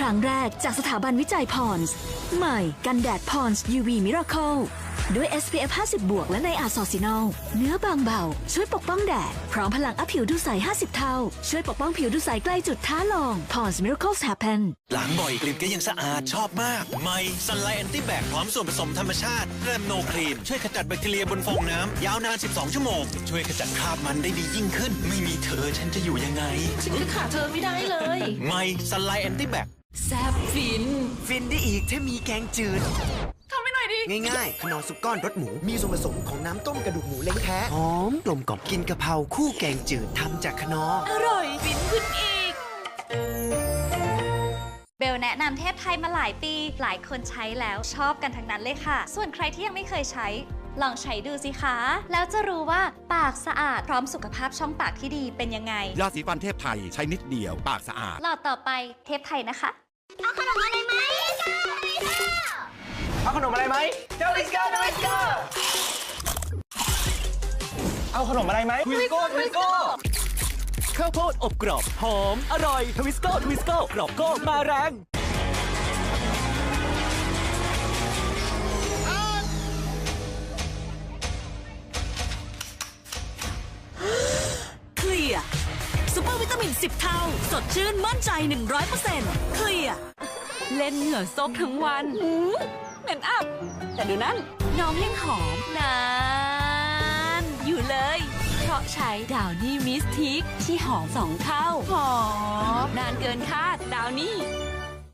ครั้งแรกจากสถาบันวิจัยพรส์ใหม่กันแดดพรส์ UV Miracle ด้วย SPF 50 บวก และในอาร์ซอซินอลเนื้อบางเบา ช่วยปกป้องแดด พร้อมพลังอัพผิวดูใส 50 เท่า ช่วยปกป้องผิวดูใสใกล้จุดท้าลอง Pond's Miracles Happen ล้างบ่อยกลิ่นก็ยังสะอาดชอบมาก ใหม่ซันไลแอนตี้แบคพร้อมส่วนผสมธรรมชาติแรมโนครีม ช่วยขจัดแบคทีเรียบนฟองน้ำ ยาวนาน 12 ชั่วโมง ช่วยขจัดคราบมันได้ดียิ่งขึ้น ไม่มีเธอฉันจะอยู่ยังไงฉันจะขาดเธอไม่ได้เลยใหม่ซันไลแอนตี้แบค แซบฟิน ฟินได้อีกถ้ามีแกงจืด ทำให้หน่อยดิ ง่ายๆขนมซุปก้อนรสหมู มีส่วนผสมของน้ำต้มกระดูกหมูเล้งแท้หอมกลมกล่อมกินกะเพราคู่แกงจืดทำจากขนออร่อย ฟินขึ้นอีก เบลแนะนำเทพไทยมาหลายปี หลายคนใช้แล้วชอบกันทั้งนั้นเลยค่ะ ส่วนใครที่ยังไม่เคยใช้ ลองใช้ดูสิคะ แล้วจะรู้ว่าปากสะอาดพร้อมสุขภาพช่องปากที่ดีเป็นยังไง ยาสีฟันเทพไทยใช้นิดเดียวปากสะอาด หลอดต่อไปเทพไทยนะคะ เอาขนมอะไรไหมเอาขนมอะไรไหมเจ้าลิสก้าเจ้าลิสก้าเอาขนมอะไรไหมทวิสโก้ทวิสโก้ข้าวโพดอบกรอบหอมอร่อยทวิสโก้ทวิสโก้กรอบโก้มาแรง ซูเปอร์วิตามิน 10 เท่า สดชื่นมั่นใจ 100%เคลียร์เล่นเหงื่อซกทั้งวันหืมเหม็นอับ แต่ดูนั่นน้องยังหอมนาน อยู่เลย เพราะใช้ดาวนี่มิสทิกที่หอมสองเท่า หอม นานเกินคาดดาวนี่